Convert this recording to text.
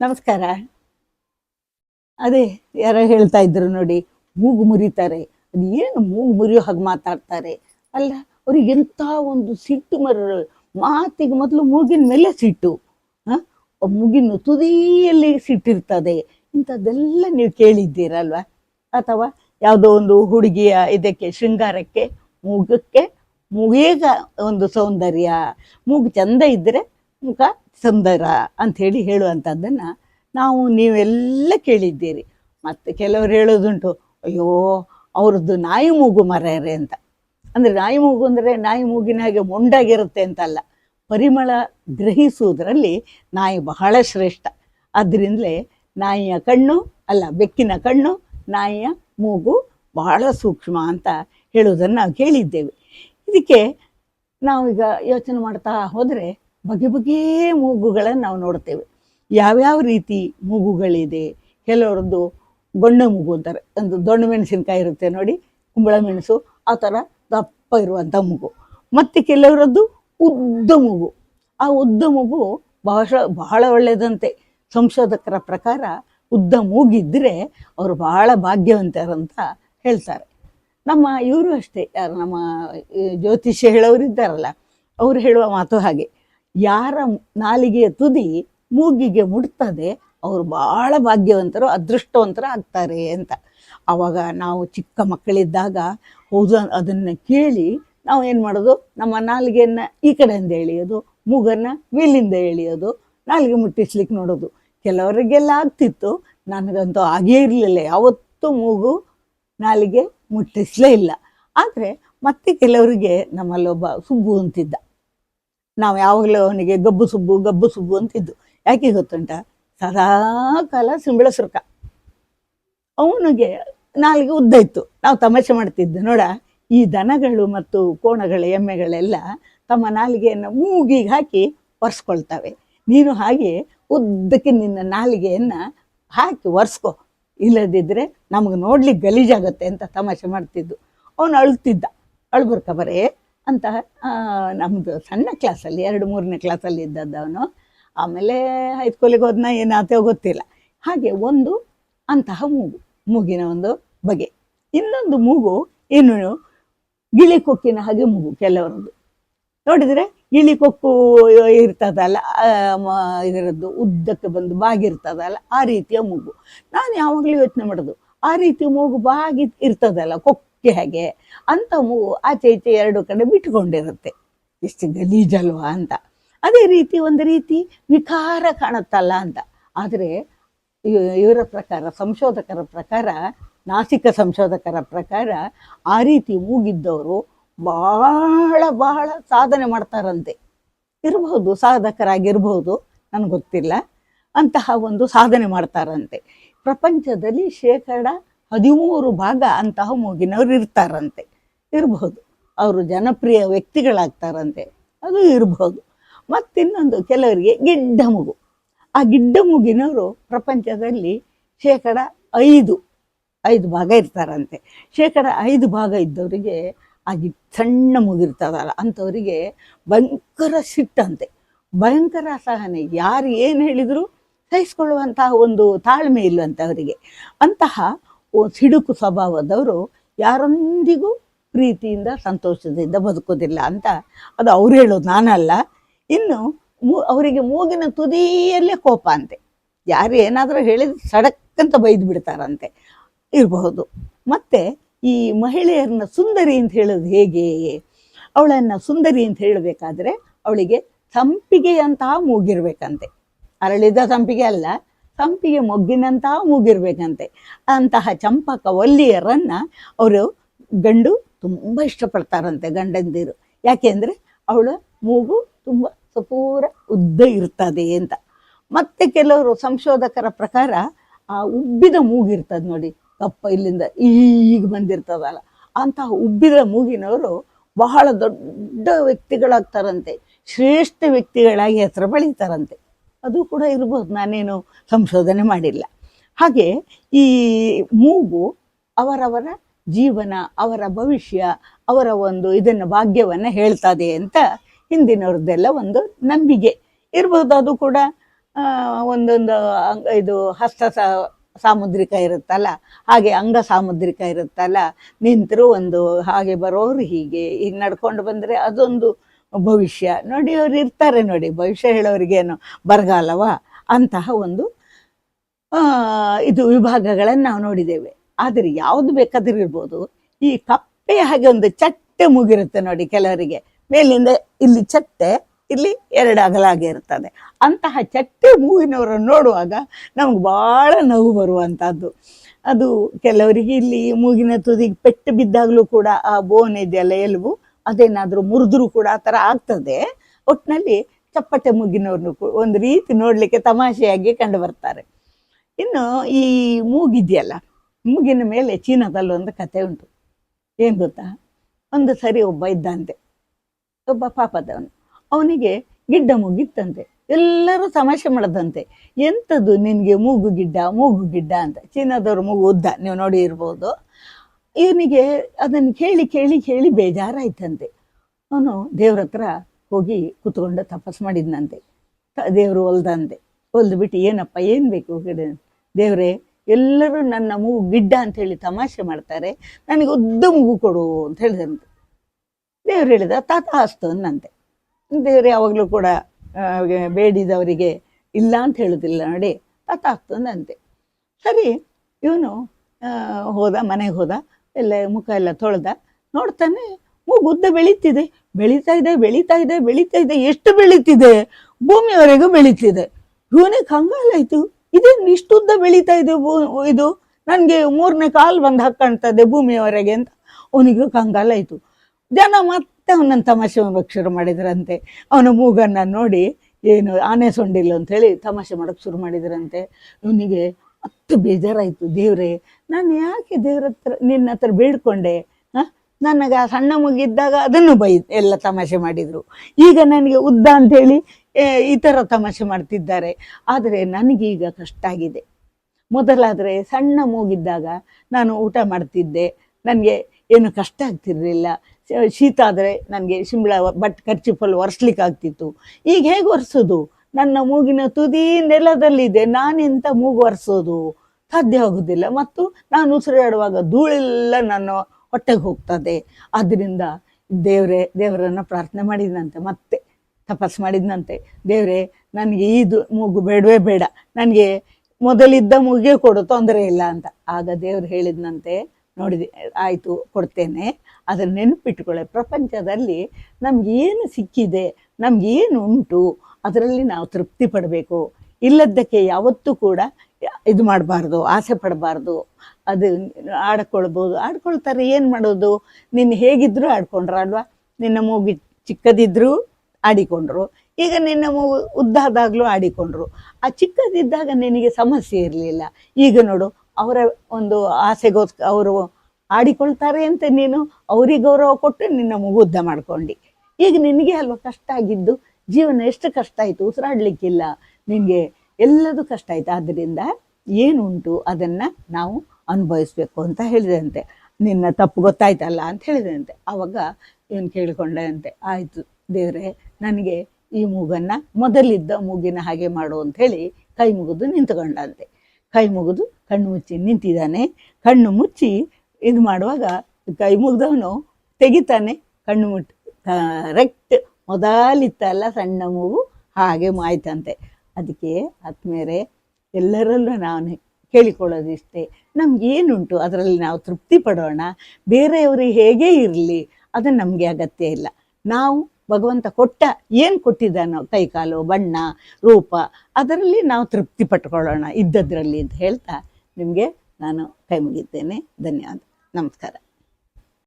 ನಮಸ್ಕಾರ. ಅದೇ ಯಾರೋ ಹೇಳ್ತಾ ಇದ್ರು ನೋಡಿ, ಮೂಗು ಮುರಿತಾರೆ. ಅದು ಏನು ಮೂಗು ಮುರಿಯೋ ಹಾಗೆ ಮಾತಾಡ್ತಾರೆ. ಅಲ್ಲ, ಅವ್ರಿಗೆ ಎಂಥ ಒಂದು ಸಿಟ್ಟು ಮರ ಮಾತಿಗೆ ಮೊದಲು ಮೂಗಿನ ಮೇಲೆ ಸಿಟ್ಟು. ಹಾಂ? ಮೂಗಿನ ತುದಿಯಲ್ಲಿ ಸಿಟ್ಟಿರ್ತದೆ. ಇಂಥದ್ದೆಲ್ಲ ನೀವು ಕೇಳಿದ್ದೀರಲ್ವ? ಅಥವಾ ಯಾವುದೋ ಒಂದು ಹುಡುಗಿಯ ಇದಕ್ಕೆ, ಶೃಂಗಾರಕ್ಕೆ, ಮೂಗಕ್ಕೆ, ಮೂಗೇಗ ಒಂದು ಸೌಂದರ್ಯ. ಮೂಗು ಚಂದ ಇದ್ದರೆ ಮುಖ ಸುಂದರ ಅಂಥೇಳಿ ಹೇಳುವಂಥದ್ದನ್ನು ನಾವು ನೀವೆಲ್ಲ ಕೇಳಿದ್ದೀರಿ. ಮತ್ತು ಕೆಲವರು ಹೇಳೋದುಂಟು ಅಯ್ಯೋ, ಅವ್ರದ್ದು ನಾಯಿ ಮೂಗು ಮರ್ಯಾರೆ ಅಂತ. ಅಂದರೆ ನಾಯಿ ಮೂಗು ಅಂದರೆ ನಾಯಿ ಮೂಗಿನ ಹಾಗೆ ಮೊಂಡಾಗಿರುತ್ತೆ ಅಂತಲ್ಲ. ಪರಿಮಳ ಗ್ರಹಿಸುವುದರಲ್ಲಿ ನಾಯಿ ಬಹಳ ಶ್ರೇಷ್ಠ. ಅದರಿಂದಲೇ ನಾಯಿಯ ಕಣ್ಣು ಅಲ್ಲ, ಬೆಕ್ಕಿನ ಕಣ್ಣು, ನಾಯಿಯ ಮೂಗು ಬಹಳ ಸೂಕ್ಷ್ಮ ಅಂತ ಹೇಳುವುದನ್ನು ನಾವು ಕೇಳಿದ್ದೇವೆ. ಇದಕ್ಕೆ ನಾವೀಗ ಯೋಚನೆ ಮಾಡ್ತಾ ಹೋದರೆ ಬಗೆ ಬಗೆ ಮೂಗುಗಳನ್ನು ನಾವು ನೋಡ್ತೇವೆ. ಯಾವ್ಯಾವ ರೀತಿ ಮೂಗುಗಳಿದೆ? ಕೆಲವರದ್ದು ಬಣ್ಣ ಮೂಗು ಅಂತಾರೆ. ಒಂದು ದೊಣ್ಣೆ ಮೆಣಸಿನಕಾಯಿ ಇರುತ್ತೆ ನೋಡಿ, ಕುಂಬಳ ಮೆಣಸು, ಆ ಥರ ದಪ್ಪ ಇರುವಂಥ ಮೂಗು. ಮತ್ತು ಕೆಲವರದ್ದು ಉದ್ದ ಮೂಗು. ಆ ಉದ್ದ ಮೂಗು ಬಹಳ ಬಹಳ ಒಳ್ಳೆಯದಂತೆ ಸಂಶೋಧಕರ ಪ್ರಕಾರ ಉದ್ದ ಮೂಗಿದ್ದರೆ ಅವರು ಬಹಳ ಭಾಗ್ಯವಂತರಂತ ಹೇಳ್ತಾರೆ. ನಮ್ಮ ಇವರು ಅಷ್ಟೇ, ಯಾರು ನಮ್ಮ ಜ್ಯೋತಿಷ್ಯ ಹೇಳೋರು ಇದ್ದಾರಲ್ಲ ಅವರು ಹೇಳುವ ಮಾತು ಹಾಗೆ. ಯಾರ ನಾಲಿಗೆಯ ತುದಿ ಮೂಗಿಗೆ ಮುಟ್ತದೆ, ಅವರು ಬಹಳ ಭಾಗ್ಯವಂತರು, ಅದೃಷ್ಟವಂತರು ಆಗ್ತಾರೆ ಅಂತ. ಆವಾಗ ನಾವು ಚಿಕ್ಕ ಮಕ್ಕಳಿದ್ದಾಗ ಹೌದು ಅದನ್ನು ಕೇಳಿ ನಾವು ಏನು ಮಾಡೋದು? ನಮ್ಮ ನಾಲಿಗೆಯನ್ನು ಈ ಕಡೆಯಿಂದ ಎಳೆಯೋದು, ಮೂಗನ್ನು ಮೇಲಿಂದ ಎಳೆಯೋದು, ನಾಲಿಗೆ ಮುಟ್ಟಿಸ್ಲಿಕ್ಕೆ ನೋಡೋದು. ಕೆಲವರಿಗೆಲ್ಲ ಆಗ್ತಿತ್ತು, ನನಗಂತೂ ಆಗೇ ಇರಲಿಲ್ಲ, ಯಾವತ್ತೂ ಮೂಗು ನಾಲಿಗೆ ಮುಟ್ಟಿಸಲೇ ಇಲ್ಲ. ಆದರೆ ಮತ್ತೆ ಕೆಲವರಿಗೆ ನಮ್ಮಲ್ಲೊಬ್ಬ ಸುಬ್ಬು ಅಂತಿದ್ದ. ನಾವು ಯಾವಾಗಲೂ ಅವನಿಗೆ ಗಬ್ಬು ಸುಬ್ಬು ಗಬ್ಬು ಸುಬ್ಬು ಅಂತಿದ್ದು. ಯಾಕೆ ಗೊತ್ತುಂಟ? ಸದಾ ಕಾಲ ಸಿಂಬಳ ಸುರ್ಕ ಅವನಿಗೆ ನಾಲಿಗೆ ಉದ್ದ ಇತ್ತು. ನಾವು ತಮಾಷೆ ಮಾಡ್ತಿದ್ದೆ, ನೋಡ. ಈ ದನಗಳು ಮತ್ತು ಕೋಣಗಳು, ಎಮ್ಮೆಗಳೆಲ್ಲ ತಮ್ಮ ನಾಲಿಗೆಯನ್ನು ಮೂಗಿಗೆ ಹಾಕಿ ಒರೆಸ್ಕೊಳ್ತವೆ. ನೀನು ಹಾಗೆ ಉದ್ದಕ್ಕೆ ನಿನ್ನ ನಾಲಿಗೆಯನ್ನು ಹಾಕಿ ಒರೆಸ್ಕೊ. ಇಲ್ಲದಿದ್ದರೆ ನಮಗೆ ನೋಡ್ಲಿಕ್ಕೆ ಗಲೀಜಾಗತ್ತೆ ಅಂತ ತಮಾಷೆ ಮಾಡ್ತಿದ್ದು. ಅವನು ಅಳ್ತಿದ್ದ. ಅಳ್ಬರ್ಕ ಬರೇ. ಅಂತ ನಮ್ಮದು ಸಣ್ಣ ಕ್ಲಾಸಲ್ಲಿ ಎರಡು ಮೂರನೇ ಕ್ಲಾಸಲ್ಲಿ ಇದ್ದದ್ದು ಅವನು. ಆಮೇಲೆ ಹೈಸ್ಕೂಲಿಗೆ ಹೋದ್ನ ಏನಾತೋ ಗೊತ್ತಿಲ್ಲ. ಹಾಗೆ ಒಂದು ಅಂತಹ ಮೂಗು, ಮೂಗಿನ ಒಂದು ಬಗೆ. ಇನ್ನೊಂದು ಮೂಗು ಏನು ಗಿಳಿ ಕೊಕ್ಕಿನ ಹಾಗೆ ಮೂಗು, ಕೆಲವರದ್ದು. ನೋಡಿದರೆ ಗಿಳಿ ಕೊಕ್ಕು ಇರ್ತದಲ್ಲ ಇದರದ್ದು ಉದ್ದಕ್ಕೆ ಬಂದು ಬಾಗಿರ್ತದಲ್ಲ, ಆ ರೀತಿಯ ಮೂಗು. ನಾನು ಯಾವಾಗಲೂ ಯೋಚನೆ ಮಾಡೋದು, ಆ ರೀತಿ ಮೂಗು ಬಾಗಿ ಇರ್ತದಲ್ಲ, ಕೊಕ್ಕೆ. ಹಾಗೆ? ಅಂಥವು ಆಚೆ ಈಚೆ ಎರಡು ಕಡೆ ಬಿಟ್ಕೊಂಡಿರುತ್ತೆ. ಎಷ್ಟು ಗಲೀಜಲ್ವಾ ಅಂತ. ಅದೇ ರೀತಿ ಒಂದು ರೀತಿ ವಿಕಾರ ಕಾಣುತ್ತಲ್ಲ ಅಂತ. ಆದರೆ ಇವ- ಇವರ ಪ್ರಕಾರ, ಸಂಶೋಧಕರ ಪ್ರಕಾರ, ನಾಸಿಕ ಸಂಶೋಧಕರ ಪ್ರಕಾರ ಆ ರೀತಿ ಮೂಗಿದ್ದವರು ಬಹಳ ಬಹಳ ಸಾಧನೆ ಮಾಡ್ತಾರಂತೆ. ಇರಬಹುದು ಸಾಧಕರಾಗಿರ್ಬಹುದು ನನಗೆ ಗೊತ್ತಿಲ್ಲ. ಅಂತಹ ಒಂದು ಸಾಧನೆ ಮಾಡ್ತಾರಂತೆ. ಪ್ರಪಂಚದಲ್ಲಿ ಶೇಕಡ ಹದಿಮೂರು ಭಾಗ ಅಂತಹ ಮೂಗಿನವರು ಇರ್ತಾರಂತೆ. ಇರಬಹುದು. ಅವರು ಜನಪ್ರಿಯ ವ್ಯಕ್ತಿಗಳಾಗ್ತಾರಂತೆ. ಅದು ಇರಬಹುದು. ಮತ್ತಿನ್ನೊಂದು ಕೆಲವರಿಗೆ ಗಿಡ್ಡ ಮೂಗು. ಆ ಗಿಡ್ಡ ಮೂಗಿನವರು ಪ್ರಪಂಚದಲ್ಲಿ ಶೇಕಡ ಐದು ಐದು ಭಾಗ ಇರ್ತಾರಂತೆ. ಶೇಕಡ ಐದು ಭಾಗ ಇದ್ದವರಿಗೆ ಆ ಗಿ, ಸಣ್ಣ ಮುಗಿರ್ತದಲ್ಲ ಅಂಥವರಿಗೆ ಭಯಂಕರ ಸಿಟ್ಟಂತೆ ಭಯಂಕರ ಸಹನೆ ಯಾರು ಏನು ಹೇಳಿದರೂ ಸಹಿಸ್ಕೊಳ್ಳುವಂತಹ ಒಂದು ತಾಳ್ಮೆ ಇಲ್ಲವಂತೆ ಅವರಿಗೆ. ಅಂತಹ ಸಿಡುಕು ಸ್ವಭಾವದವರು ಯಾರೊಂದಿಗೂ ಪ್ರೀತಿಯಿಂದ ಸಂತೋಷದಿಂದ ಬದುಕೋದಿಲ್ಲ ಅಂತ ಅದು ಅವ್ರು ಹೇಳೋದು ನಾನಲ್ಲ. ಇನ್ನು ಮೂ, ಅವರಿಗೆ ಮೂಗಿನ ತುದಿಯಲ್ಲೇ ಕೋಪ ಅಂತೆ. ಯಾರು ಏನಾದರೂ ಹೇಳಿದ್ರೆ ಸಡಕ್ ಅಂತ ಬೈದು ಬಿಡ್ತಾರಂತೆ. ಇರಬಹುದು. ಮತ್ತೆ ಈ ಮಹಿಳೆಯರನ್ನ ಸುಂದರಿ ಅಂತ ಹೇಳೋದು ಹೇಗೆ? ಅವಳನ್ನು ಸುಂದರಿ ಅಂತ ಹೇಳಬೇಕಾದ್ರೆ ಅವಳಿಗೆ ಸಂಪಿಗೆಯಂತಹ ಮೂಗಿರ್ಬೇಕಂತೆ. ಅರಳಿದ ಸಂಪಿಗೆ ಅಲ್ಲ ಸಂಪಿಗೆ ಮೊಗ್ಗಿನಂತಹ ಮೂಗಿರ್ಬೇಕಂತೆ. ಅಂತಹ ಚಂಪಕ ಒಲ್ಲಿಯರನ್ನ ಅವರು ಗಂಡು ತುಂಬ ಇಷ್ಟಪಡ್ತಾರಂತೆ ಗಂಡಂದಿರು. ಯಾಕೆಂದರೆ ಅವಳ ಮೂಗು ತುಂಬ ಸಪೂರ ಉದ್ದ ಇರ್ತದೆ ಅಂತ. ಮತ್ತೆ ಕೆಲವರು ಸಂಶೋಧಕರ ಪ್ರಕಾರ ಆ ಉಬ್ಬಿದ ಮೂಗಿರ್ತದೆ ನೋಡಿ. ಕಪ್ಪ ಇಲ್ಲಿಂದ ಈಗ ಬಂದಿರ್ತದಲ್ಲ. ಅಂತಹ ಉಬ್ಬಿದ ಮೂಗಿನವರು ಬಹಳ ದೊಡ್ಡ ವ್ಯಕ್ತಿಗಳಾಗ್ತಾರಂತೆ. ಶ್ರೇಷ್ಠ ವ್ಯಕ್ತಿಗಳಾಗಿ ಹೆಸರು ಬೆಳೀತಾರಂತೆ. ಅದು ಕೂಡ ಇರ್ಬೋದು, ನಾನೇನು ಸಂಶೋಧನೆ ಮಾಡಿಲ್ಲ. ಹಾಗೆ ಈ ಮೂಗು ಅವರವರ ಜೀವನ, ಅವರ ಭವಿಷ್ಯ, ಅವರ ಒಂದು ಇದನ್ನು ಭಾಗ್ಯವನ್ನು ಹೇಳ್ತದೆ ಅಂತ ಹಿಂದಿನವ್ರದ್ದೆಲ್ಲ ಒಂದು ನಂಬಿಕೆ. ಇರ್ಬೋದು ಅದು ಕೂಡ ಒಂದೊಂದು ಇದು ಹಸ್ತ ಸಾಮುದ್ರಿಕ ಇರುತ್ತಲ್ಲ, ಹಾಗೆ ಅಂಗ ಸಾಮುದ್ರಿಕ ಇರುತ್ತಲ್ಲ, ನಿಂತರೂ ಒಂದು ಹಾಗೆ ಬರೋರು ಹೀಗೆ ಈಗ ನಡ್ಕೊಂಡು ಬಂದರೆ ಅದೊಂದು ಭವಿಷ್ಯ ನೋಡಿ, ಅವ್ರು ಇರ್ತಾರೆ ನೋಡಿ, ಭವಿಷ್ಯ ಹೇಳೋರಿಗೇನು ಬರಗಾಲವ? ಅಂತಹ ಒಂದು ಇದು ವಿಭಾಗಗಳನ್ನು ನಾವು ನೋಡಿದ್ದೇವೆ. ಆದರೆ ಯಾವುದು ಬೇಕಾದ್ರೂ ಇರ್ಬೋದು. ಈ ಕಪ್ಪೆಯ ಹಾಗೆ ಒಂದು ಚಟ್ಟೆ ಮುಗಿರುತ್ತೆ ನೋಡಿ ಕೆಲವರಿಗೆ. ಮೇಲಿಂದ ಇಲ್ಲಿ ಚಟ್ಟೆ, ಇಲ್ಲಿ ಎರಡು ಅಗಲಾಗಿ ಇರ್ತದೆ. ಅಂತಹ ಚಟ್ಟೆ ಮೂಗಿನವರನ್ನು ನೋಡುವಾಗ ನಮ್ಗೆ ಭಾಳ ನೋವು ಬರುವಂಥದ್ದು ಅದು ಕೆಲವರಿಗೆ ಇಲ್ಲಿ ಮೂಗಿನ ತುದಿಗೆ ಪೆಟ್ಟು ಬಿದ್ದಾಗಲೂ ಕೂಡ ಆ ಬೋನ್ ಇದೆಯಲ್ಲ ಎಲುಬು ಅದೇನಾದರೂ ಮುರಿದ್ರು ಕೂಡ ಆ ಥರ ಆಗ್ತದೆ. ಒಟ್ಟಿನಲ್ಲಿ ಚಪ್ಪಟೆ ಮೂಗಿನವ್ರನ್ನು ಒಂದು ರೀತಿ ನೋಡಲಿಕ್ಕೆ ತಮಾಷೆಯಾಗಿ ಕಂಡು ಬರ್ತಾರೆ. ಇನ್ನು ಈ ಮೂಗಿದೆಯಲ್ಲ, ಮೂಗಿನ ಮೇಲೆ ಚೀನಾದಲ್ಲಿ ಒಂದು ಕತೆ ಉಂಟು. ಏನು ಗೊತ್ತಾ? ಒಂದು ಸರಿ ಒಬ್ಬ ಇದ್ದಂತೆ. ಒಬ್ಬ ಪಾಪದವನು. ಅವನಿಗೆ ಗಿಡ್ಡ ಮೂಗಿತ್ತಂತೆ. ಎಲ್ಲರೂ ತಮಾಷೆ ಮಾಡದಂತೆ. ಎಂಥದ್ದು ನಿನಗೆ ಮೂಗು ಗಿಡ್ಡ ಮೂಗು ಗಿಡ್ಡ ಅಂತ. ಚೀನಾದವ್ರ ಮೂಗು ಉದ್ದ. ನೀವು ನೋಡಿ ಇರ್ಬೋದು. ಇವನಿಗೆ ಅದನ್ನು ಕೇಳಿ ಕೇಳಿ ಕೇಳಿ ಬೇಜಾರಾಯ್ತಂತೆ. ಅವನು ದೇವ್ರ ಹತ್ರ ಹೋಗಿ ಕೂತ್ಕೊಂಡು ತಪಸ್ ಮಾಡಿದ್ನಂತೆ. ದೇವರು ಒಲ್ದು ಬಿಟ್ಟು ಏನಪ್ಪ, ಏನು ಬೇಕು ದೇವರೇ, ಎಲ್ಲರೂ ನನ್ನ ಮೂಗು ಗಿಡ್ಡ ಅಂತ ಹೇಳಿ ತಮಾಷೆ ಮಾಡ್ತಾರೆ. ನನಗೆ ಉದ್ದ ಮೂಗು ಕೊಡು ಅಂತ ಹೇಳಿದಂತೆ. ದೇವ್ರು ಹೇಳಿದ, ತಾತ ಅಸ್ತು ಅನ್ನಂತೆ ದೇವ್ರು, ಯಾವಾಗಲೂ ಕೂಡ ಬೇಡಿದವರಿಗೆ ಇಲ್ಲ ಅಂತ ಹೇಳುದಿಲ್ಲ ನೋಡಿ, ತಾತ ಅಂದಂತೆ. ಸರಿ, ಇವನು ಹೋದ, ಮನೆಗೆ ಹೋದ. ಎಲ್ಲ ಮುಖ ಎಲ್ಲ ತೊಳೆದ ನೋಡ್ತಾನೆ, ಮೂಗು ಉದ್ದ ಬೆಳೀತಿದೆ. ಬೆಳೀತಾ ಇದೆ ಬೆಳೀತಾ ಇದೆ ಬೆಳೀತಾ ಇದೆ, ಎಷ್ಟು ಬೆಳೀತಿದೆ? ಭೂಮಿಯವರೆಗೂ ಬೆಳೀತಿದೆ. ಇವನಿಗೆ ಕಂಗಾಲಾಯ್ತು ಇದೇನು ಇಷ್ಟು ಉದ್ದ ಬೆಳೀತಾ ಇದೆ ಇದು? ನನಗೆ ಮೂರನೇ ಕಾಲು ಬಂದು ಹಾಕ್ಕಾಣ್ತದೆ ಭೂಮಿಯವರೆಗೆ ಅಂತ. ಅವನಿಗೂ ಕಂಗಾಲಾಯ್ತು ಜನ ಮತ್ತೆ ಅವನನ್ನು ತಮಾಷೆ ಮಾಡೋಕ್ಕೆ ಶುರು ಮಾಡಿದ್ರಂತೆ. ಅವನ ಮೂಗನ್ನು ನೋಡಿ, ಏನು ಆನೆ ಸೊಂಡಿಲ್ಲ ಅಂತೇಳಿ ತಮಾಷೆ ಮಾಡೋಕ್ಕೆ ಶುರು ಮಾಡಿದ್ರಂತೆ. ಇವನಿಗೆ ಅಷ್ಟು ಬೇಜಾರಾಯಿತು. ದೇವ್ರೆ, ನಾನು ಯಾಕೆ ದೇವ್ರ ಹತ್ರ, ನಿನ್ನ ಹತ್ರ ಬೇಡ್ಕೊಂಡೆ? ನನಗೆ ಆ ಸಣ್ಣ ಮುಗಿದ್ದಾಗ ಅದನ್ನು ಬೈ, ಎಲ್ಲ ತಮಾಷೆ ಮಾಡಿದರು. ಈಗ ನನಗೆ ಉದ್ದ ಅಂಥೇಳಿ ಈ ಥರ ತಮಾಷೆ ಮಾಡ್ತಿದ್ದಾರೆ. ಆದರೆ ನನಗೀಗ ಕಷ್ಟ ಆಗಿದೆ. ಮೊದಲಾದರೆ ಸಣ್ಣ ಮೂಗಿದ್ದಾಗ ನಾನು ಊಟ ಮಾಡ್ತಿದ್ದೆ. ನನಗೆ ಏನು ಕಷ್ಟ ಆಗ್ತಿರಲಿಲ್ಲ. ಶೀತ ಆದರೆ ನನಗೆ ಶಿಂಬಳ ಬಟ್ ಖರ್ಚಿಫಲ್ಲಿ ಒರೆಸ್ಲಿಕ್ಕೆ ಆಗ್ತಿತ್ತು ಈಗ ಹೇಗೆ ಒರೆಸೋದು? ನನ್ನ ಮೂಗಿನ ತುದಿ ನೆಲದಲ್ಲಿದೆ. ನಾನೆಂತ ಮೂಗು ಒರೆಸೋದು? ಸಾಧ್ಯ ಆಗುದಿಲ್ಲ. ಮತ್ತು ನಾನು ಉಸಿರಾಡುವಾಗ ಧೂಳೆಲ್ಲ ನನ್ನ ಹೊಟ್ಟೆಗೆ ಹೋಗ್ತದೆ. ಆದ್ದರಿಂದ ದೇವರೇ, ದೇವರನ್ನು ಪ್ರಾರ್ಥನೆ ಮಾಡಿದಂತೆ ಮತ್ತೆ ತಪಸ್ ಮಾಡಿದಂತೆ ದೇವರೇ, ನನಗೆ ಇದು ಮೂಗು ಬೇಡವೇ ಬೇಡ. ನನಗೆ ಮೊದಲಿದ್ದ ಮೂಗಿಗೆ ಕೊಡು, ತೊಂದರೆ ಇಲ್ಲ ಅಂತ. ಆಗ ದೇವ್ರು ಹೇಳಿದಂತೆ ನೋಡಿದೆ, ಆಯಿತು, ಕೊಡ್ತೇನೆ. ಅದನ್ನು ನೆನಪಿಟ್ಕೊಳ್ಳೆ. ಪ್ರಪಂಚದಲ್ಲಿ ನಮ್ಗೆ ಏನು ಸಿಕ್ಕಿದೆ, ನಮ್ಗೆ ಏನು ಉಂಟು ಅದರಲ್ಲಿ ನಾವು ತೃಪ್ತಿ ಪಡಬೇಕು. ಇಲ್ಲದ್ದಕ್ಕೆ ಯಾವತ್ತೂ ಕೂಡ ಇದು ಮಾಡಬಾರ್ದು, ಆಸೆ ಪಡಬಾರ್ದು. ಅದು ಆಡ್ಕೊಳ್ಬೋದು. ಆಡ್ಕೊಳ್ತಾರೆ, ಏನು ಮಾಡೋದು? ನೀನು ಹೇಗಿದ್ರು ಆಡ್ಕೊಂಡ್ರ ಅಲ್ವಾ? ನಿನ್ನ ಮೂಗು ಚಿಕ್ಕದಿದ್ರೂ ಆಡಿಕೊಂಡ್ರು. ಈಗ ನಿನ್ನ ಮೂಗು ಉದ್ದಾದಾಗಲೂ ಆಡಿಕೊಂಡ್ರು. ಆ ಚಿಕ್ಕದಿದ್ದಾಗ ನಿನಗೆ ಸಮಸ್ಯೆ ಇರಲಿಲ್ಲ. ಈಗ ನೋಡು, ಅವರ ಒಂದು ಆಸೆಗೋಸ್ಕರ ಅವರು ಆಡಿಕೊಳ್ತಾರೆ ಅಂತ ನೀನು, ಅವ್ರಿಗೆ ಗೌರವ ಕೊಟ್ಟು ನಿನ್ನ ಮಗು ಉದ್ದ ಮಾಡ್ಕೊಂಡು. ಈಗ ನಿನಗೆ ಅಲ್ವಾ ಕಷ್ಟ ಆಗಿದ್ದು? ಜೀವನ ಎಷ್ಟು ಕಷ್ಟ ಆಯಿತು? ಉಸಿರಾಡ್ಲಿಕ್ಕಿಲ್ಲ. ನಿನಗೆ ಎಲ್ಲದೂ ಕಷ್ಟ ಆಯಿತು. ಆದ್ದರಿಂದ ಏನುಂಟು? ಅದನ್ನು ನಾವು ಅನುಭವಿಸ್ಬೇಕು ಅಂತ ಹೇಳಿದಂತೆ. ನಿನ್ನ ತಪ್ಪು ಗೊತ್ತಾಯ್ತಲ್ಲ ಅಂತ ಹೇಳಿದಂತೆ. ಆವಾಗ ಇವನು ಕೇಳಿಕೊಂಡಂತೆ ಆಯಿತು ದೇವರೇ, ನನಗೆ ಈ ಮೂಗನ್ನು ಮೊದಲಿದ್ದ ಮೂಗಿನ ಹಾಗೆ ಮಾಡು ಅಂತ ಹೇಳಿ ಕೈ ಮುಗಿದು ನಿಂತ್ಕೊಂಡಂತೆ. ಕೈ ಮುಗಿದು ಕಣ್ಣು ಮುಚ್ಚಿ ನಿಂತಿದ್ದಾನೆ. ಕಣ್ಣು ಮುಚ್ಚಿ ಇದು ಮಾಡುವಾಗ ಕೈ ಮುಗಿದವನು ತೆಗಿತಾನೆ. ಕಣ್ಣು ಮುಟ್ಟಿ ಕರೆಕ್ಟ್ ಮೊದಲಿತ್ತಲ್ಲ ಸಣ್ಣ ಮೂಗು, ಹಾಗೆ ಮಾಯ್ತಂತೆ. ಅದಕ್ಕೆ ಆತ್ಮೇರೆ ಎಲ್ಲರಲ್ಲೂ ನಾನು ಕೇಳಿಕೊಳ್ಳೋದಿಷ್ಟೇ. ನಮಗೇನುಂಟು ಅದರಲ್ಲಿ ನಾವು ತೃಪ್ತಿ ಪಡೋಣ. ಬೇರೆಯವರು ಹೇಗೆ ಇರಲಿ? ಅದು ನಮಗೆ ಅಗತ್ಯ ಇಲ್ಲ. ನಾವು ಭಗವಂತ ಕೊಟ್ಟ ಏನು ಕೊಟ್ಟಿದ್ದಾನೋ, ಕೈಕಾಲು, ಬಣ್ಣ, ರೂಪ, ಅದರಲ್ಲಿ ನಾವು ತೃಪ್ತಿ ಪಟ್ಕೊಳ್ಳೋಣ ಇದ್ದದ್ರಲ್ಲಿ ಅಂತ ಹೇಳ್ತಾ ನಿಮಗೆ ನಾನು ಕೈ ಮುಗಿದ್ದೇನೆ ಧನ್ಯವಾದ. ನಮಸ್ಕಾರ.